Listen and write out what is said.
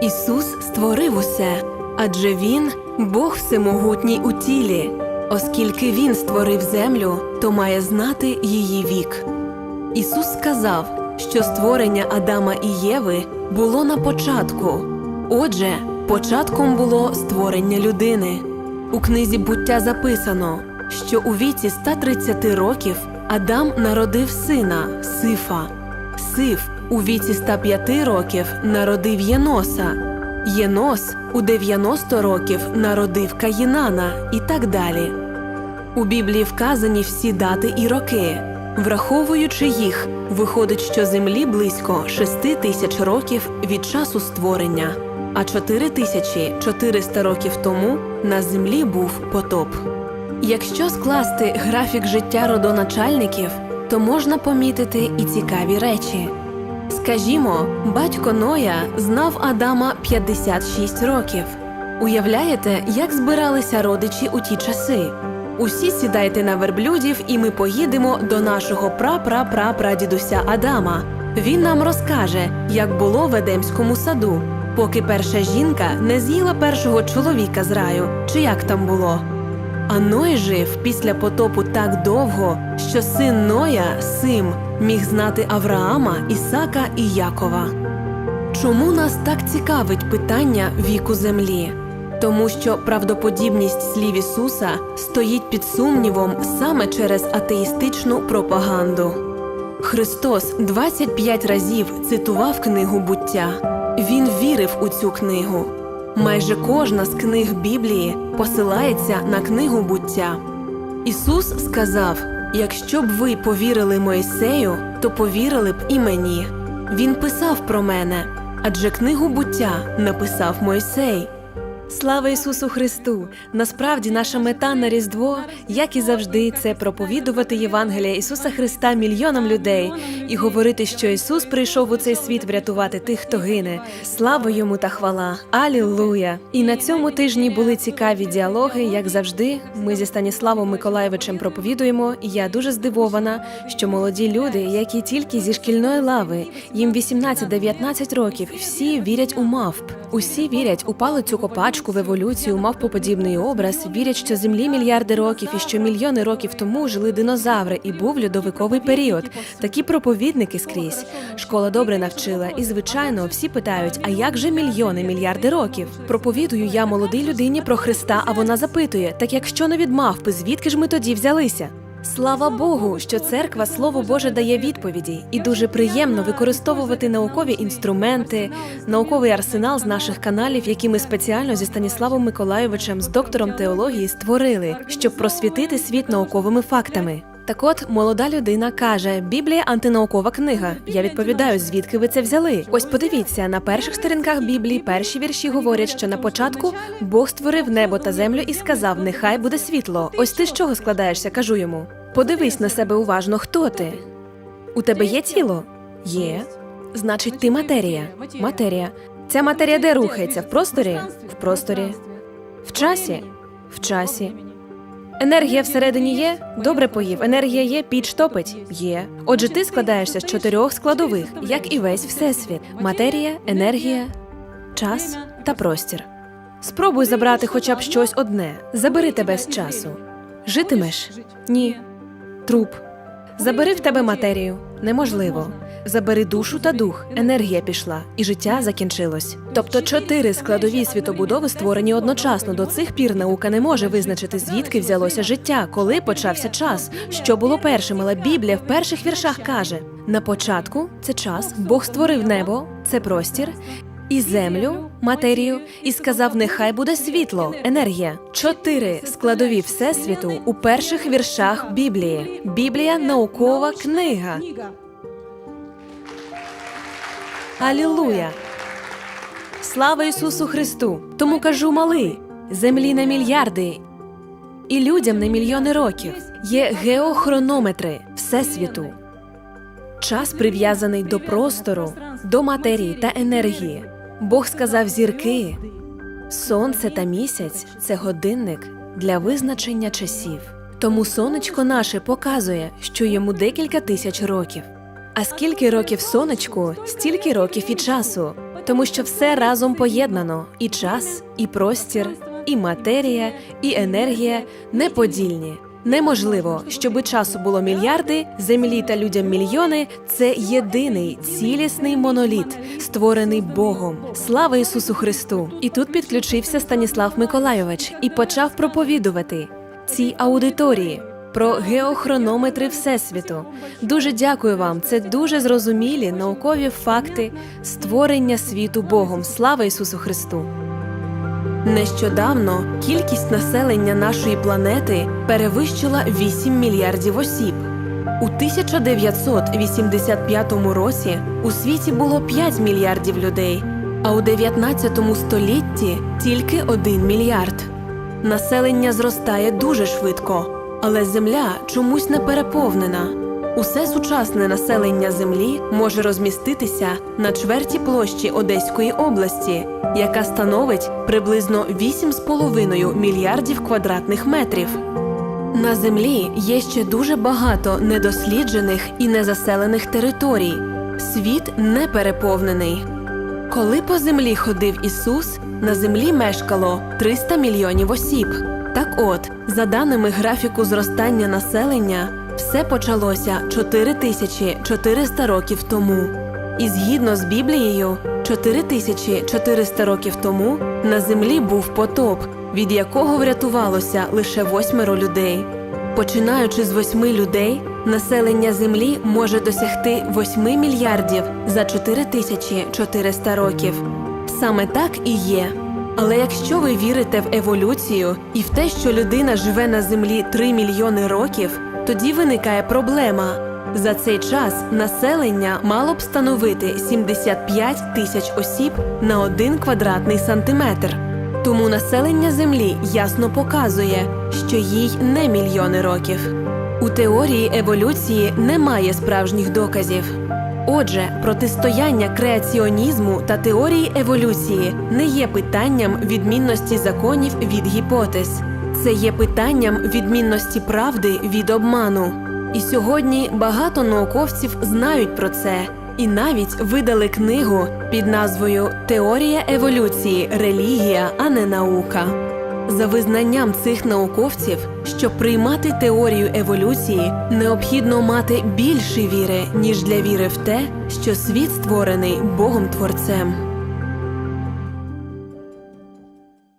Ісус створив усе, адже Він Бог всемогутній у тілі. Оскільки Він створив землю, то має знати її вік. Ісус сказав, що створення Адама і Єви було на початку. Отже, початком було створення людини. У книзі буття записано, що у віці 130 років Адам народив сина Сифа. Сиф у віці 105 років народив Єноса. Єнос у 90 років народив Каїнана і так далі. У Біблії вказані всі дати і роки. Враховуючи їх, виходить, що землі близько 6 тисяч років від часу створення, а 4400 років тому на землі був потоп. Якщо скласти графік життя родоначальників, то можна помітити і цікаві речі. Скажімо, батько Ноя знав Адама 56 років. Уявляєте, як збиралися родичі у ті часи? Усі сідайте на верблюдів, і ми поїдемо до нашого пра-пра-пра-прадідуся Адама. Він нам розкаже, як було в Едемському саду, поки перша жінка не з'їла першого чоловіка з раю, чи як там було. А Ной жив після потопу так довго, що син Ноя, Сим, міг знати Авраама, Ісака і Якова. Чому нас так цікавить питання віку землі? Тому що правдоподібність слів Ісуса стоїть під сумнівом саме через атеїстичну пропаганду. Христос 25 разів цитував книгу буття. Він вірив у цю книгу. Майже кожна з книг Біблії посилається на книгу буття. Ісус сказав: якщо б ви повірили Моїсею, то повірили б і мені. Він писав про мене, адже книгу буття написав Мойсей. Слава Ісусу Христу! Насправді наша мета на Різдво, як і завжди, це проповідувати Євангелія Ісуса Христа мільйонам людей і говорити, що Ісус прийшов у цей світ врятувати тих, хто гине. Слава йому та хвала! Алілуя! І на цьому тижні були цікаві діалоги, як завжди. Ми зі Станіславом Миколаєвичем проповідуємо, і я дуже здивована, що молоді люди, які тільки зі шкільної лави, їм 18-19 років, всі вірять у мавп. Усі вірять у палицю копачку в еволюцію, мавпоподібний образ, вірять, що землі мільярди років і що мільйони років тому жили динозаври і був льодовиковий період. Такі проповідники скрізь. Школа добре навчила, і звичайно, всі питають: а як же мільйони, мільярди років? Проповідую я молодій людині про Христа, а вона запитує: так якщо не від мавпи, звідки ж ми тоді взялися? Слава Богу, що церква Слово Боже дає відповіді, і дуже приємно використовувати наукові інструменти, науковий арсенал з наших каналів, які ми спеціально зі Станіславом Миколайовичем, з доктором теології, створили, щоб просвітити світ науковими фактами. Так от молода людина каже: Біблія антинаукова книга. Я відповідаю, звідки ви це взяли? Ось подивіться, на перших сторінках Біблії перші вірші говорять, що на початку Бог створив небо та землю і сказав: Нехай буде світло. Ось ти з чого складаєшся, кажу йому. Подивись на себе уважно, хто ти. У тебе є тіло? Є. Значить, ти матерія. Матерія. Ця матерія де рухається? В просторі? В просторі. В часі? В часі. Енергія всередині є? Добре поїв. Енергія є, піч топить? Є. Отже, ти складаєшся з чотирьох складових, як і весь всесвіт: матерія, енергія, час та простір. Спробуй забрати хоча б щось одне. Забери тебе з часу. Житимеш? Ні. Труп. Забери в тебе матерію. Неможливо. Забери душу та дух, енергія пішла, і життя закінчилось. Тобто чотири складові світобудови створені одночасно. До цих пір наука не може визначити, звідки взялося життя, коли почався час. Що було першим, але Біблія в перших віршах каже: на початку це час, Бог створив небо, це простір. І землю, матерію, і сказав: Нехай буде світло, енергія. Чотири складові всесвіту у перших віршах Біблії. Біблія наукова книга. Алілуя! Слава Ісусу Христу! Тому кажу малий, землі на мільярди і людям на мільйони років. Є геохронометри Всесвіту. Час прив'язаний до простору, до матерії та енергії. Бог сказав зірки. Сонце та місяць це годинник для визначення часів. Тому сонечко наше показує, що йому декілька тисяч років. А скільки років сонечку, стільки років і часу. тому що все разом поєднано: і час, і простір, і матерія, і енергія неподільні. Неможливо, щоби часу було мільярди, землі та людям мільйони. Це єдиний цілісний моноліт, створений Богом. Слава Ісусу Христу! І тут підключився Станіслав Миколайович і почав проповідувати цій аудиторії про геохронометри Всесвіту. Дуже дякую вам. Це дуже зрозумілі наукові факти створення світу Богом. Слава Ісусу Христу! Нещодавно кількість населення нашої планети перевищила 8 мільярдів осіб. У 1985 році у світі було 5 мільярдів людей, а у 19 столітті тільки 1 мільярд. Населення зростає дуже швидко, але земля чомусь не переповнена. Усе сучасне населення землі може розміститися на чверті площі Одеської області, яка становить приблизно 8,5 мільярдів квадратних метрів. На землі є ще дуже багато недосліджених і незаселених територій. Світ не переповнений. Коли по землі ходив Ісус, на землі мешкало 300 мільйонів осіб. Так от, за даними графіку зростання населення, все почалося 4400 років тому. І згідно з Біблією, 4400 років тому на землі був потоп, від якого врятувалося лише восьмеро людей. Починаючи з восьми людей, населення Землі може досягти 8 мільярдів за 4400 років. Саме так і є. Але якщо ви вірите в еволюцію і в те, що людина живе на землі 3 мільйони років, тоді виникає проблема. За цей час населення мало б становити 75 тисяч осіб на один квадратний сантиметр. Тому населення Землі ясно показує, що їй не мільйони років. У теорії еволюції немає справжніх доказів. Отже, протистояння креаціонізму та теорії еволюції не є питанням відмінності законів від гіпотез. Це є питанням відмінності правди від обману. І сьогодні багато науковців знають про це і навіть видали книгу під назвою Теорія еволюції, релігія, а не наука. За визнанням цих науковців, щоб приймати теорію еволюції, необхідно мати більше віри, ніж для віри в те, що світ створений Богом Творцем.